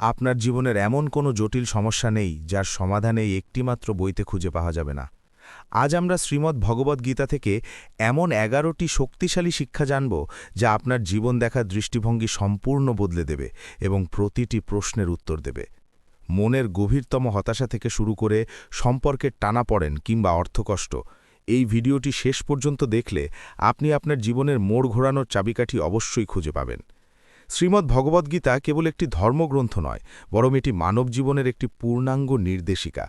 আপনার জীবনের এমন কোনো জটিল সমস্যা নেই, যার সমাধানে একটিমাত্র বইতে খুঁজে পাওয়া যাবে না। আজ আমরা শ্রীমদ্ ভগবদ্গীতা থেকে এমন এগারোটি শক্তিশালী শিক্ষা জানব, যা আপনার জীবন দেখার দৃষ্টিভঙ্গি সম্পূর্ণ বদলে দেবে এবং প্রতিটি প্রশ্নের উত্তর দেবে। মনের গভীরতম হতাশা থেকে শুরু করে সম্পর্কের টানা পড়েন কিংবা অর্থকষ্ট। এই ভিডিওটি শেষ পর্যন্ত দেখলে আপনি আপনার জীবনের মোড় ঘোরানোর চাবিকাঠি অবশ্যই খুঁজে পাবেন। শ্রীমদ্ ভগবদ্গীতা কেবল একটি ধর্মগ্রন্থ নয়, বরং এটি মানব জীবনের একটি পূর্ণাঙ্গ নির্দেশিকা।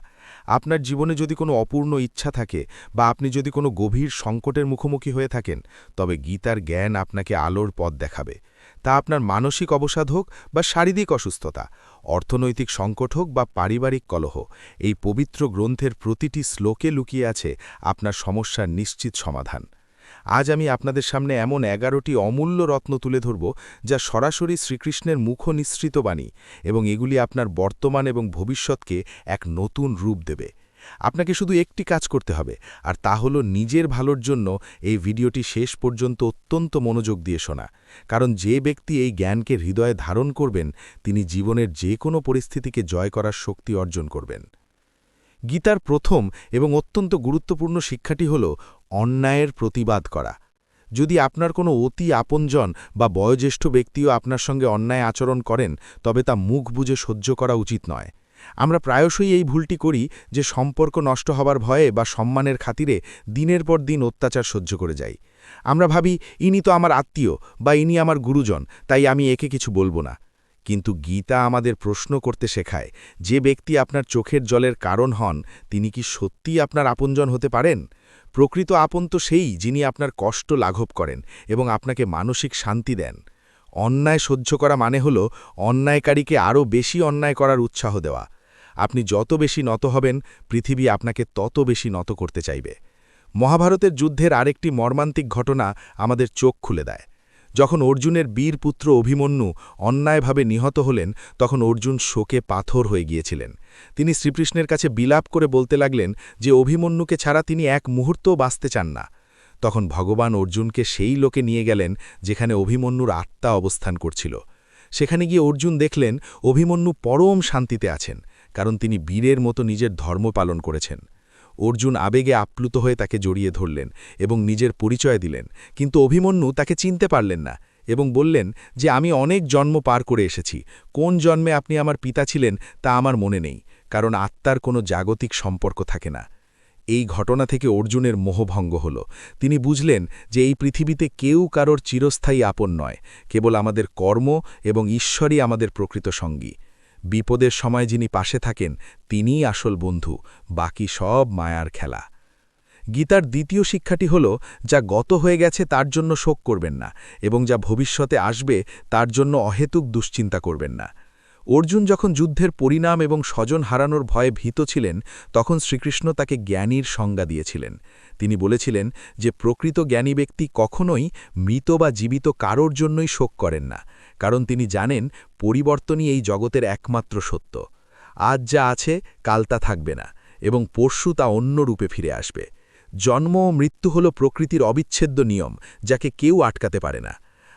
আপনার জীবনে যদি কোনো অপূর্ণ ইচ্ছা থাকে বা আপনি যদি কোনো গভীর সংকটের মুখোমুখি হয়ে থাকেন, তবে গীতার জ্ঞান আপনাকে আলোর পথ দেখাবে। তা আপনার মানসিক অবসাদ হোক বা শারীরিক অসুস্থতা, অর্থনৈতিক সংকট হোক বা পারিবারিক কলহ, এই পবিত্র গ্রন্থের প্রতিটি শ্লোকে লুকিয়ে আছে আপনার সমস্যার নিশ্চিত সমাধান। আজ আমি আপনাদের সামনে এমন এগারোটি অমূল্য রত্ন তুলে ধরব যা সরাসরি শ্রীকৃষ্ণের মুখ নিঃসৃত বাণী এবং এগুলি আপনার বর্তমান এবং ভবিষ্যৎকে এক নতুন রূপ দেবে। আপনাকে শুধু একটি কাজ করতে হবে, আর তা হল নিজের ভালোর জন্য এই ভিডিওটি শেষ পর্যন্ত অত্যন্ত মনোযোগ দিয়ে শোনা। কারণ যে ব্যক্তি এই জ্ঞানকে হৃদয়ে ধারণ করবেন, তিনি জীবনের যে কোনো পরিস্থিতিকে জয় করার শক্তি অর্জন করবেন। গীতার প্রথম এবং অত্যন্ত গুরুত্বপূর্ণ শিক্ষাটি হল অন্যায়ের প্রতিবাদ করা। যদি আপনার কোনো অতি আপনজন বা বয়োজ্যেষ্ঠ ব্যক্তিও আপনার সঙ্গে অন্যায় আচরণ করেন, তবে তা মুখ বুঝে সহ্য করা উচিত নয়। আমরা প্রায়শই এই ভুলটি করি যে সম্পর্ক নষ্ট হবার ভয়ে বা সম্মানের খাতিরে দিনের পর দিন অত্যাচার সহ্য করে যাই। আমরা ভাবি, ইনি তো আমার আত্মীয় বা ইনি আমার গুরুজন, তাই আমি একে কিছু বলব না। কিন্তু গীতা আমাদের প্রশ্ন করতে শেখায়, যে ব্যক্তি আপনার চোখের জলের কারণ হন, তিনি কি সত্যিই আপনার আপনজন হতে পারেন? প্রকৃত আপন তো সেই যিনি আপনার কষ্ট লাঘব করেন এবং আপনাকে মানসিক শান্তি দেন। অন্যায় সহ্য করা মানে হল অন্যায়কারীকে আরও বেশি অন্যায় করার উৎসাহ দেওয়া। আপনি যত বেশি নত হবেন, পৃথিবী আপনাকে তত বেশি নত করতে চাইবে। মহাভারতের যুদ্ধের আরেকটি মর্মান্তিক ঘটনা আমাদের চোখ খুলে দেয়। যখন অর্জুনের বীর পুত্র অভিমন্যু অন্যায়ভাবে নিহত হলেন, তখন অর্জুন শোকে পাথর হয়ে গিয়েছিলেন। তিনি শ্রীকৃষ্ণের কাছে বিলাপ করে বলতে লাগলেন যে, অভিমন্যুকে ছাড়া তিনি এক মুহূর্তও বাঁচতে চান না। তখন ভগবান অর্জুনকে সেই লোকে নিয়ে গেলেন, যেখানে অভিমন্যুর আত্মা অবস্থান করছিল। সেখানে গিয়ে অর্জুন দেখলেন, অভিমন্যু পরম শান্তিতে আছেন, কারণ তিনি বীরের মতো নিজের ধর্ম পালন করেছেন। অর্জুন আবেগে আপ্লুত হয়ে তাকে জড়িয়ে ধরলেন এবং নিজের পরিচয় দিলেন। কিন্তু অভিমন্যু তাকে চিনতে পারলেন না এবং বললেন যে, আমি অনেক জন্ম পার করে এসেছি। কোন জন্মে আপনি আমার পিতা ছিলেন তা আমার মনে নেই, কারণ আত্মার কোনো জাগতিক সম্পর্ক থাকে না। এই ঘটনা থেকে অর্জুনের মোহভঙ্গ হল। তিনি বুঝলেন যে, এই পৃথিবীতে কেউ কারোর চিরস্থায়ী আপন নয়। কেবল আমাদের কর্ম এবং ঈশ্বরই আমাদের প্রকৃত সঙ্গী। বিপদের সময় যিনি পাশে থাকেন, তিনিই আসল বন্ধু, বাকি সব মায়ার খেলা। গীতার দ্বিতীয় শিক্ষাটি হল, যা গত হয়ে গেছে তার জন্য শোক করবেন না, এবং যা ভবিষ্যতে আসবে তার জন্য অহেতুক দুশ্চিন্তা করবেন না। অর্জুন যখন যুদ্ধের পরিণাম এবং স্বজন হারানোর ভয়ে ভীত ছিলেন, তখন শ্রীকৃষ্ণ তাকে জ্ঞানীর সংজ্ঞা দিয়েছিলেন। তিনি বলেছিলেন যে, প্রকৃত জ্ঞানী ব্যক্তি কখনোই মৃত বা জীবিত কারোর জন্যই শোক করেন না। কারণ তিনি জানেন পরিবর্তনই এই জগতের একমাত্র সত্য। আজ যা আছে, কাল তা থাকবে না এবং পরশু তা অন্য রূপে ফিরে আসবে। জন্ম ও মৃত্যু হল প্রকৃতির অবিচ্ছেদ্য নিয়ম, যাকে কেউ আটকাতে পারে না।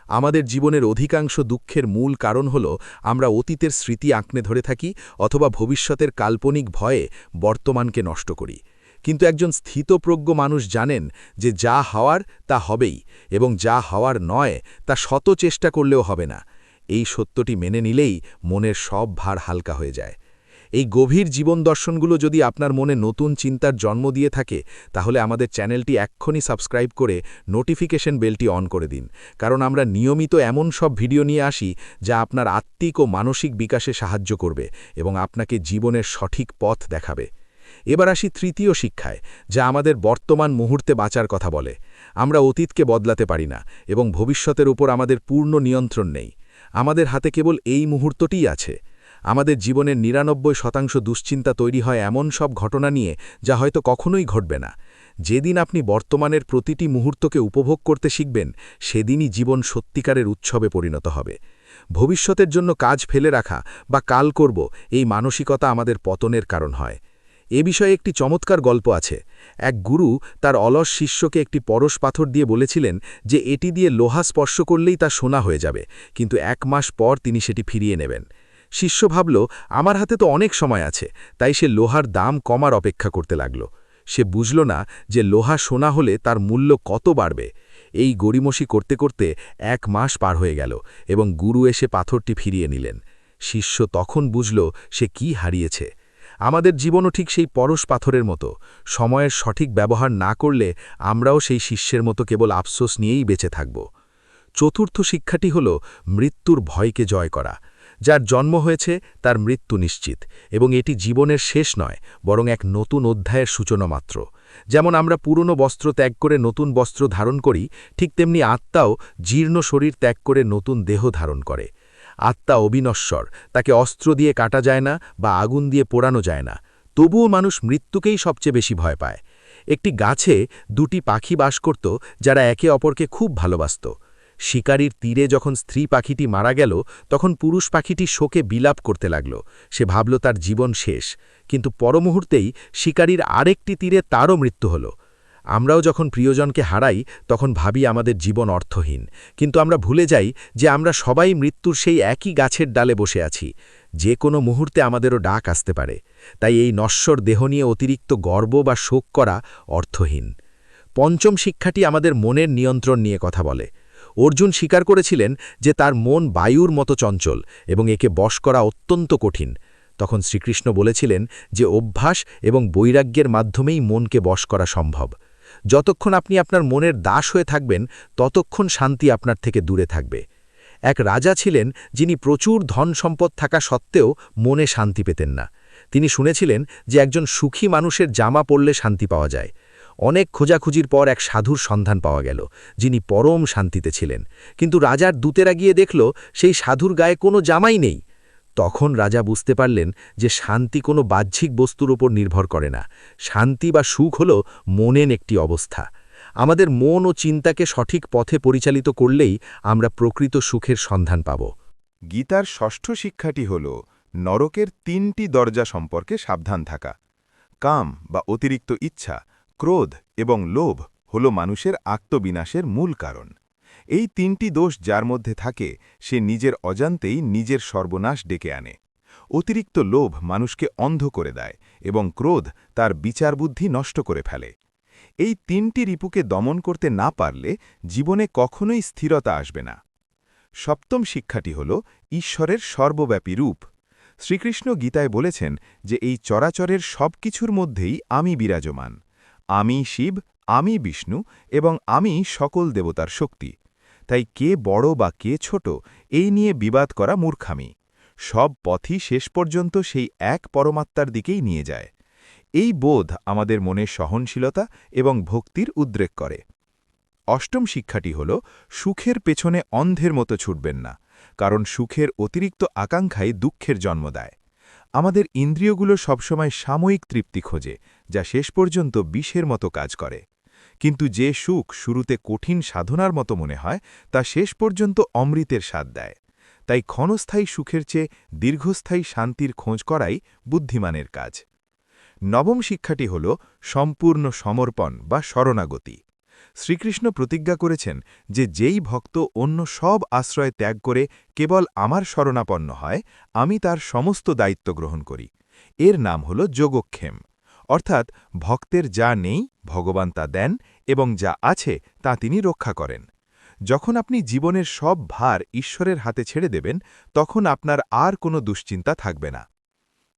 আমাদের জীবনের অধিকাংশ দুঃখের মূল কারণ হল আমরা অতীতের স্মৃতি আঁকড়ে ধরে থাকি অথবা ভবিষ্যতের কাল্পনিক ভয়ে বর্তমানকে নষ্ট করি। কিন্তু একজন স্থিতপ্রজ্ঞ মানুষ জানেন যে যা হওয়ার তা হবেই এবং যা হওয়ার নয় তা শত চেষ্টা করলেও হবে না। এই সত্যটি মেনে নিলেই মনের সব ভার হালকা হয়ে যায়। এই গভীর জীবন দর্শনগুলো যদি আপনার মনে নতুন চিন্তার জন্ম দিয়ে থাকে, তাহলে আমাদের চ্যানেলটি এক্ষুনি সাবস্ক্রাইব করে নোটিফিকেশন বেলটি অন করে দিন। কারণ আমরা নিয়মিত এমন সব ভিডিও নিয়ে আসি যা আপনার আত্মিক ও মানসিক বিকাশে সাহায্য করবে এবং আপনাকে জীবনের সঠিক পথ দেখাবে। এবার আসি তৃতীয় শিক্ষায়, যা আমাদের বর্তমান মুহূর্তে বাঁচার কথা বলে। আমরা অতীতকে বদলাতে পারি না এবং ভবিষ্যতের উপর আমাদের পূর্ণ নিয়ন্ত্রণ নেই। আমাদের হাতে কেবল এই মুহূর্তটিই আছে। আমাদের জীবনের নিরানব্বই শতাংশ দুশ্চিন্তা তৈরি হয় এমন সব ঘটনা নিয়ে যা হয়তো কখনোই ঘটবে না। যেদিন আপনি বর্তমানের প্রতিটি মুহূর্তকে উপভোগ করতে শিখবেন, সেদিনই জীবন সত্যিকারের উৎসবে পরিণত হবে। ভবিষ্যতের জন্য কাজ ফেলে রাখা বা কাল করব এই মানসিকতা আমাদের পতনের কারণ হয়। এ বিষয়ে একটি চমৎকার গল্প আছে। এক গুরু তার অলস শিষ্যকে একটি পরশ পাথর দিয়ে বলেছিলেন যে এটি দিয়ে লোহা স্পর্শ করলেই তা সোনা হয়ে যাবে, কিন্তু এক মাস পর তিনি সেটি ফিরিয়ে নেবেন। শিষ্য ভাবল, আমার হাতে তো অনেক সময় আছে। তাই সে লোহার দাম কমার অপেক্ষা করতে লাগল। সে বুঝল না যে লোহা সোনা হলে তার মূল্য কত বাড়বে। এই গড়িমসি করতে করতে এক মাস পার হয়ে গেল এবং গুরু এসে পাথরটি ফিরিয়ে নিলেন। শিষ্য তখন বুঝল সে কি হারিয়েছে। আমাদের জীবনও ঠিক সেই পরশ পাথরের মতো। সময়ের সঠিক ব্যবহার না করলে আমরাও সেই শিষ্যের মতো কেবল আফসোস নিয়েই বেঁচে থাকব। চতুর্থ শিক্ষাটি হল মৃত্যুর ভয়কে জয় করা। যার জন্ম হয়েছে তার মৃত্যু নিশ্চিত, এবং এটি জীবনের শেষ নয়, বরং এক নতুন অধ্যায়ের সূচনা মাত্র। যেমন আমরা পুরনো বস্ত্র ত্যাগ করে নতুন বস্ত্র ধারণ করি, ঠিক তেমনি আত্মাও জীর্ণ শরীর ত্যাগ করে নতুন দেহ ধারণ করে। আত্মা অবিনশ্বর, তাকে অস্ত্র দিয়ে কাটা যায় না বা আগুন দিয়ে পোড়ানো যায় না। তবুও মানুষ মৃত্যুকেই সবচেয়ে বেশি ভয় পায়। একটি গাছে দুটি পাখি বাস করত, যারা একে অপরকে খুব ভালোবাসত। শিকারীর তীরে যখন স্ত্রী পাখিটি মারা গেল, তখন পুরুষ পাখিটি শোকে বিলাপ করতে লাগল। সে ভাবল তার জীবন শেষ। কিন্তু পরমুহূর্তেই শিকারীর আরেকটি তীরে তারও মৃত্যু হল। আমরাও যখন প্রিয়জনকে হারাই, তখন ভাবি আমাদের জীবন অর্থহীন। কিন্তু আমরা ভুলে যাই যে আমরা সবাই মৃত্যুর সেই একই গাছের ডালে বসে আছি। যে কোনো মুহূর্তে আমাদেরও ডাক আসতে পারে। তাই এই নশ্বর দেহ নিয়ে অতিরিক্ত গর্ব বা শোক করা অর্থহীন। পঞ্চম শিক্ষাটি আমাদের মনের নিয়ন্ত্রণ নিয়ে কথা বলে। অর্জুন স্বীকার করেছিলেন যে তার মন বায়ুর মতো চঞ্চল এবং একে বশ করা অত্যন্ত কঠিন। তখন শ্রীকৃষ্ণ বলেছিলেন যে অভ্যাস এবং বৈরাগ্যের মাধ্যমেই মনকে বশ করা সম্ভব। যতক্ষণ আপনি আপনার মনের দাস হয়ে থাকবেন, ততক্ষণ শান্তি আপনার থেকে দূরে থাকবে। এক রাজা ছিলেন যিনি প্রচুর ধন সম্পদ থাকা সত্ত্বেও মনে শান্তি পেতেন না। তিনি শুনেছিলেন যে একজন সুখী মানুষের জামা পরলে শান্তি পাওয়া যায়। অনেক খোঁজাখুঁজির পর এক সাধুর সন্ধান পাওয়া গেল, যিনি পরম শান্তিতে ছিলেন। কিন্তু রাজার দূতেরা গিয়ে দেখল, সেই সাধুর গায়ে কোনো জামাই নেই। তখন রাজা বুঝতে পারলেন যে শান্তি কোনো বাহ্যিক বস্তুর উপর নির্ভর করে না। শান্তি বা সুখ হল মনের একটি অবস্থা। আমাদের মন ও চিন্তাকে সঠিক পথে পরিচালিত করলেই আমরা প্রকৃত সুখের সন্ধান পাব। গীতার ষষ্ঠ শিক্ষাটি হল নরকের তিনটি দরজা সম্পর্কে সাবধান থাকা। কাম বা অতিরিক্ত ইচ্ছা, ক্রোধ এবং লোভ হল মানুষের আত্মবিনাশের মূল কারণ। এই তিনটি দোষ যার মধ্যে থাকে, সে নিজের অজান্তেই নিজের সর্বনাশ ডেকে আনে। অতিরিক্ত লোভ মানুষকে অন্ধ করে দেয় এবং ক্রোধ তার বিচারবুদ্ধি নষ্ট করে ফেলে। এই তিনটি রিপুকে দমন করতে না পারলে জীবনে কখনোই স্থিরতা আসবে না। সপ্তম শিক্ষাটি হল, ঈশ্বরের সর্বব্যাপী রূপ। শ্রীকৃষ্ণ গীতায় বলেছেন যে এই চরাচরের সব কিছুর মধ্যেই আমি বিরাজমান। আমি শিব, আমি বিষ্ণু এবং আমি সকল দেবতার শক্তি। তাই কে বড় বা কে ছোট, এই নিয়ে বিবাদ করা মূর্খামি। সব পথই শেষ পর্যন্ত সেই এক পরমাত্মার দিকেই নিয়ে যায়। এই বোধ আমাদের মনে সহনশীলতা এবং ভক্তির উদ্রেক করে। অষ্টম শিক্ষাটি হল, সুখের পেছনে অন্ধের মতো ছুটবেন না, কারণ সুখের অতিরিক্ত আকাঙ্ক্ষাই দুঃখের জন্ম দেয়। আমাদের ইন্দ্রিয়গুলো সবসময় সাময়িক তৃপ্তি খোঁজে, যা শেষ পর্যন্ত বিষের মতো কাজ করে। কিন্তু যে সুখ শুরুতে কঠিন সাধনার মতো মনে হয়, তা শেষ পর্যন্ত অমৃতের স্বাদ দেয়। তাই ক্ষণস্থায়ী সুখের চেয়ে দীর্ঘস্থায়ী শান্তির খোঁজ করাই বুদ্ধিমানের কাজ। নবম শিক্ষাটি হল সম্পূর্ণ সমর্পণ বা শরণাগতি। শ্রীকৃষ্ণ প্রতিজ্ঞা করেছেন যে যেই ভক্ত অন্য সব আশ্রয় ত্যাগ করে কেবল আমার শরণাপন্ন হয়, আমি তার সমস্ত দায়িত্ব গ্রহণ করি। এর নাম হল যোগক্ষেম। অর্থাৎ ভক্তের যা নেই ভগবান তা দেন এবং যা আছে তা তিনি রক্ষা করেন। যখন আপনি জীবনের সব ভার ঈশ্বরের হাতে ছেড়ে দেবেন, তখন আপনার আর কোনো দুশ্চিন্তা থাকবে না।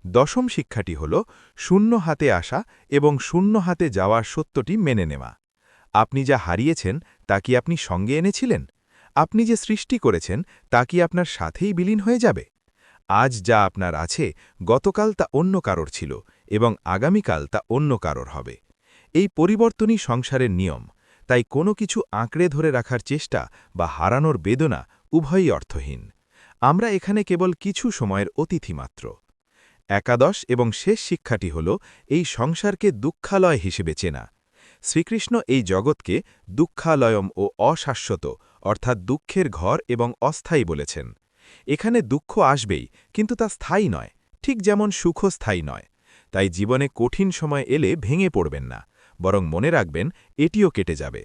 দশম শিক্ষাটি হল, শূন্য হাতে আসা এবং শূন্য হাতে যাওয়ার সত্যটি মেনে নেওয়া। আপনি যা হারিয়েছেন, তা কি আপনি সঙ্গে এনেছিলেন? আপনি যে সৃষ্টি করেছেন, তা কি আপনার সাথেই বিলীন হয়ে যাবে? আজ যা আপনার আছে, গতকাল তা অন্য কারোর ছিল এবং আগামীকাল তা অন্য কারোর হবে। এই পরিবর্তনই সংসারের নিয়ম, তাই কোনো কিছু আঁকড়ে ধরে রাখার চেষ্টা বা হারানোর বেদনা উভয়ই অর্থহীন। আমরা এখানে কেবল কিছু সময়ের অতিথি মাত্র। একাদশ এবং শেষ শিক্ষাটি হল এই সংসারকে দুঃখালয় হিসেবে চেনা। শ্রীকৃষ্ণ এই জগৎকে দুঃখালয়ম ও অশাশ্বত, অর্থাৎ দুঃখের ঘর এবং অস্থায়ী বলেছেন। এখানে দুঃখ আসবেই, কিন্তু তা স্থায়ী নয়, ঠিক যেমন সুখ স্থায়ী নয়, তাই জীবনে কঠিন সময় এলে ভেঙে পড়বেন না। বরং মনে রাখবেন, এটিও কেটে যাবে।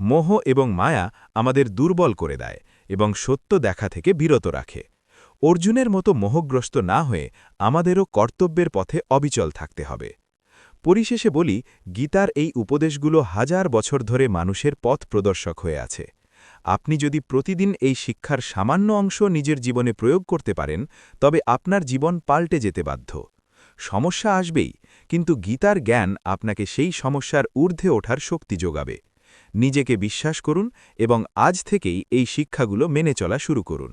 মোহ এবং মায়া আমাদের দুর্বল করে দেয় এবং সত্য দেখা থেকে বিরত রাখে। অর্জুনের মতো মোহগ্রস্ত না হয়ে আমাদেরও কর্তব্যের পথে অবিচল থাকতে হবে। পরিশেষে বলি, গীতার এই উপদেশগুলো হাজার বছর ধরে মানুষের পথ প্রদর্শক হয়ে আছে। আপনি যদি প্রতিদিন এই শিক্ষার সামান্য অংশ নিজের জীবনে প্রয়োগ করতে পারেন, তবে আপনার জীবন পাল্টে যেতে বাধ্য। সমস্যা আসবেই, কিন্তু গীতার জ্ঞান আপনাকে সেই সমস্যার ঊর্ধ্বে ওঠার শক্তি যোগাবে। নিজেকে বিশ্বাস করুন এবং আজ থেকেই এই শিক্ষাগুলো মেনে চলা শুরু করুন।